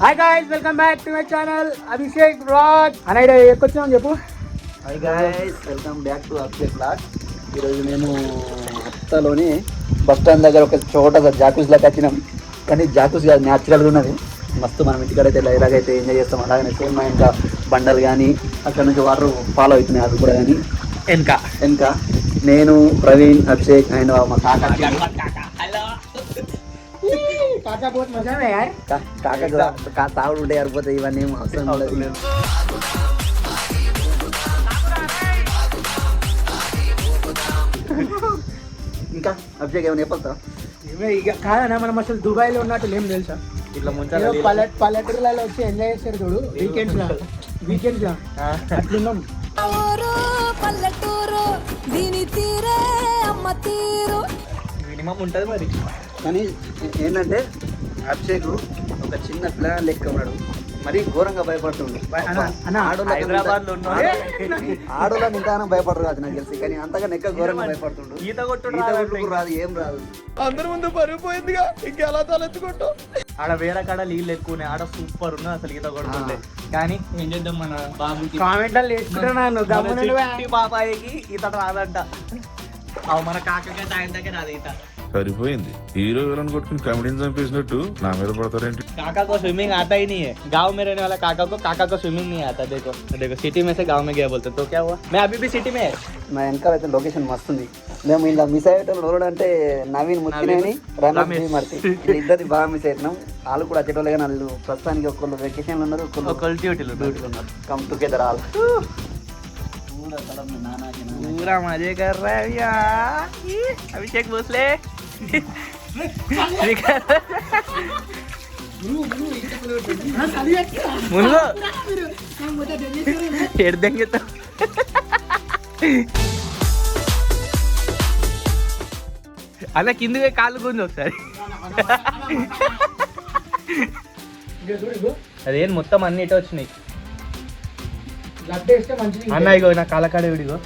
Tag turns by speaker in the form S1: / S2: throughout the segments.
S1: Hi guys welcome back to my channel Abhishek blog అనేది ఎక్కొచ్చామని చెప్పు
S2: hi guys welcome back to update blog ఈరోజు మేము హత్తలోని bus stand దగ్గర ఒక చోట జాకూస్ లాగా వచ్చినాం. కానీ జాకూస్ కాదు న్యాచురల్గా ఉన్నది. మస్తు మనం ఇంటికాడ అయితే ఇలా ఎలాగైతే ఎంజాయ్ చేస్తాం. అలాగనే సేమ్ మా ఇంకా బండలు కానీ అక్కడ నుంచి వాటర్ ఫాలో అవుతున్నాయి అవి కూడా కానీ
S1: వెనక.
S2: ఇంకా నేను ప్రవీణ్ అభిషేక్ అండ్ మా కాకా. కా- కాకా కా తాగుడు ఉంటే సరిపోతాయి ఇవన్నీ ఏం అవసరం లేదు. ఇంకా అభిషేక్ ఏమైనా
S1: ఇవే ఇక కాదన్నా మనం అసలు దుబాయ్లో ఉన్నట్టు ఏం తెలుసా?
S3: ఇట్లా
S1: ఏదో పల్లె పల్లెటూరులలో వచ్చి ఎంజాయ్ చేస్తారు చూడు వీకెండ్స్ లా. వీకెండ్స్ లా. అట్లున్నాం.
S4: పల్లెటూరు దీని తీరే అమ్మ తీరు.
S3: మినిమం ఉంటది మరి.
S2: కానీ ఏంటంటే అభిషేక్ ఒక చిన్న పిల్లగాడు లెక్క ఉన్నాడు. మరీ ఘోరంగా భయపడుతుండు.
S3: హైదరాబాద్.
S2: ఆడోళ్ళని ఇంతగానో భయపడరు కాదు నాకు తెలిసి. కానీ అంతగా నెక్క ఘోరంగా భయపడుతుండు.
S3: ఈత రాదంటే
S2: కొట్టుకు రాదు ఏం రాదు.
S3: అందరి ముందు పరుగు పోయిందిగా ఇంకెలా తలెత్తుకుంటాం? ఆడ వేరే కాడ నీళ్ళు ఎక్కువ ఉన్నాయి ఆడ సూపర్ ఉన్నది అసలు ఈత కొడుతుంటే. కానీ ఏం చేద్దాం మన బాబుకి?
S1: వా.
S3: చిట్టి బాబాయికి ఈత రాదంట. అవు మన కాకగా ఆయన దగ్గర రాదు ఈత.
S5: సరిపోయింది హీరో విలన్ కొట్టుకుని కమెడీని చంపేసినట్టు నా మీద పడతారేంటి
S3: काका को स्विमिंग आता ही नहीं है गांव में रहने वाला काका को काका को स्विमिंग नहीं आता देखो देखो सिटी में से गांव में गया बोलते तो क्या हुआ मैं अभी भी सिटी में है
S2: మా వెనకాల అయితే లొకేషన్ మస్తు ఉంది మేము ఇలా మిస్ అయ్యేటోళ్ళు ఎవరు అంటే నవీన్ ముత్తినేని రమేష్
S3: రమేష్.
S2: మర్తి ఇద్దరిది బాగా మిస్ అవుతున్నాం వాళ్ళు కూడా వచ్చేటోళ్ళే కానీ వాళ్ళు ప్రస్తుతానికి ఒకళ్ళు వెకేషన్లు ఉన్నారు ఒకళ్ళు
S3: ఒకళ్ళు డ్యూటీలు
S2: డ్యూటీలు ఉన్నారు కమ్ టుగెదర్ ఆల్
S3: पूरा मजे कर रहा है भैया ई, अभिषेक भोसले ముందు ఎడదెంగెత్తా అలా కిందకి కాళ్ళు గుంజు ఒకసారి. అదేం మొత్తం అన్ని ఇటు వచ్చినాయి. అన్న ఇగో నా కాలకాడ విడిగో.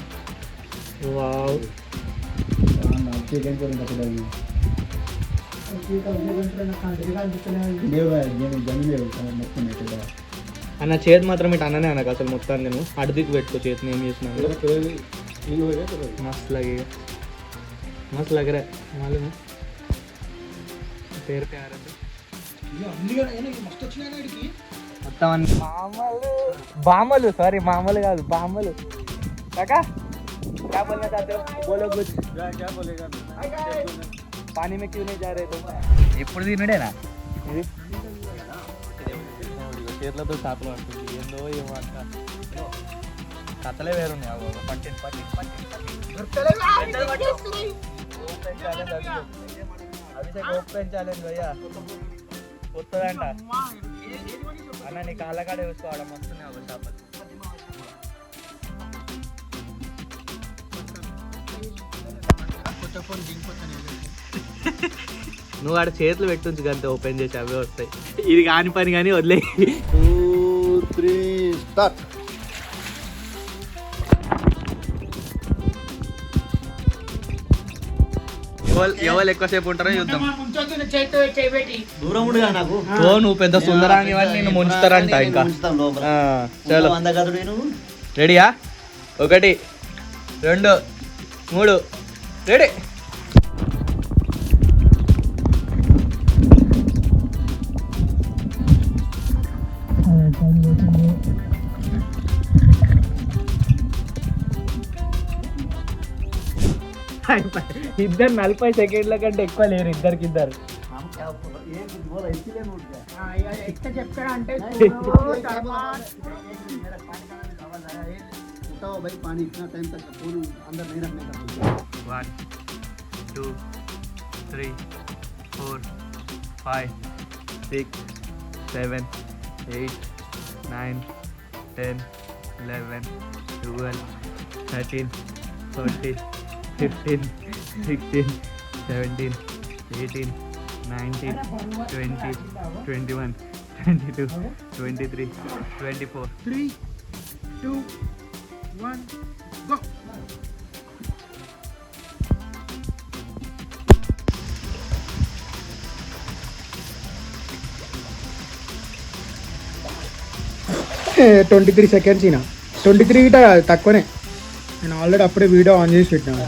S1: వావ్
S3: అన్న చేతి మాత్రం ఇటు అన్ననే అన్నకు అసలు మొత్తం నేను అడిదికి పెట్టుకో చేతిని ఏం చేసినా मस्त लगेगा मस्त लग रहा है मालूम है పేరు ప్యారు మొత్తం అన్ని మామలు బామలు సారీ మామలు కాదు బామలు కాకా क्या बोलना चाहते हो बोलो कुछ क्या बोलेगा पानी में क्यों नहीं जा रहे तुम ఎప్పుడు తినడేనా ఇది చేతులతో చేపలు పడుతుంది ఏందో ఏమో అంట కథలే వేరున్నాయి అవ్వ పట్టింది పట్టింది పట్టింది పట్టింది open challenge Abhishek open challenge భయ్యా వస్తుందంట అన్న నీ కాళ్ళ కాడ వేసుకోవడం వస్తున్నాయి అవ్వ చేపలు నువ్వు ఆడ చేతులు పెట్టుంచు అంతే ఓపెన్ చేసి అవే వస్తాయి. ఇది కాని పని కానీ వదిలే.
S2: Two three start.
S3: ఎవరు ఎక్కువసేపు ఉంటారో చూద్దాం.
S2: దూరం ఉండగా నాకు.
S3: ఓ నువ్వు పెద్ద సుందరాంగి వాడిని నేను ముంచుతారంట ఇంకా. చలో. రెడీయా? ఒకటి రెండు మూడు. రెడీ. ఇద్దరు నలభై సెకండ్ల కంటే ఎక్కువ లేరు ఇద్దరికిద్దరు three four five six eight nine ten thirteen forty 15 16 17 18 19 20 21 22 23 24
S1: 3 2 1 go twenty three seconds ఈయన ట్వంటీ త్రీ గిట తక్కువనే నేను ఆల్రెడీ అప్పుడే వీడియో ఆన్ చేసి పెట్టినా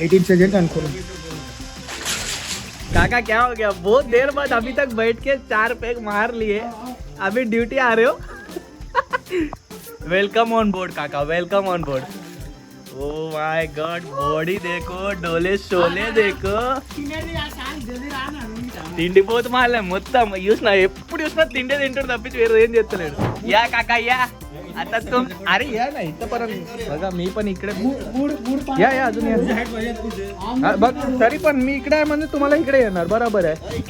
S1: ఎయిటీన్ సెకండ్స్ అనుకున్నాను
S3: काका क्या हो गया बहुत देर बाद अभी तक बैठ के चार पैक मार लिए अभी ड्यूटी आ रहे हो वेलकम ऑन बोर्ड काका welcome on board oh my god body देखो डोले शोले देखो తిండిపోతు మాలే మొత్తం చూసినా ఎప్పుడు చూసినా తిండే తింటాడు తప్పించి వేరే ఏం చేస్తలేడు యా కాకా యా आता तुम अरे या ना इथपर्यंत बघा मी पण इकडे या या अजून बघ तरी पण मी इकडे आहे म्हणजे तुम्हाला इकडे येणार बरोबर आहे.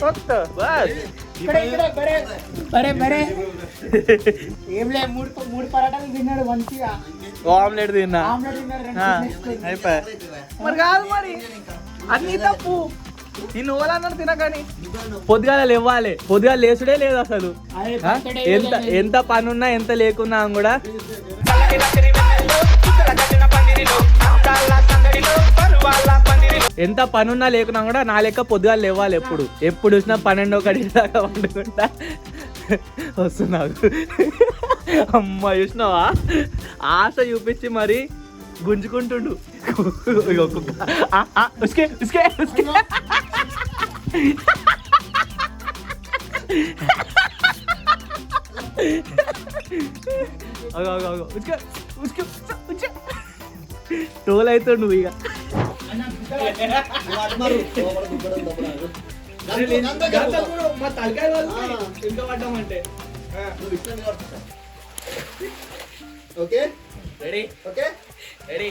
S3: फक्त बस.
S1: इकडे इकडे बरे बरे बरे. एमले मूड मूड पराठा
S3: ऑमलेट देणार
S1: ऑमलेट डिनर हां.
S3: नाही
S1: पाय.
S3: मर. गाल आणि इथं पू తప్పు నేను ఓలన్నాడు తినకని? పొద్దుగాల లేవాలి. పొద్దుగాల లేచుడే లేదు అసలు. ఎంత. ఎంత పనున్నా ఎంత లేకున్నా కూడా. ఎంత పనున్నా లేకున్నా కూడా నా లెక్క పొద్దుగా లేవాలి ఎప్పుడు. ఎప్పుడు చూసినా పన్నెండు ఒకటి దాకా వండుకుంటా. వస్తున్నావు అమ్మ చూసినావా? ఆశ చూపించి మరి గుంజుకుంటుండు. ఉస్కే ఉస్కే ఉస్కే. అగో అగో అగో. ఉస్కే ఉస్కే ఉస్కే టోల్ అవుతాడు నువ్వు ఇక మా తలకాయ వాళ్ళు ఎంత పడ్డామంటే.
S2: ఓకే?
S3: రెడీ?
S2: ఓకే?
S3: రెడీ?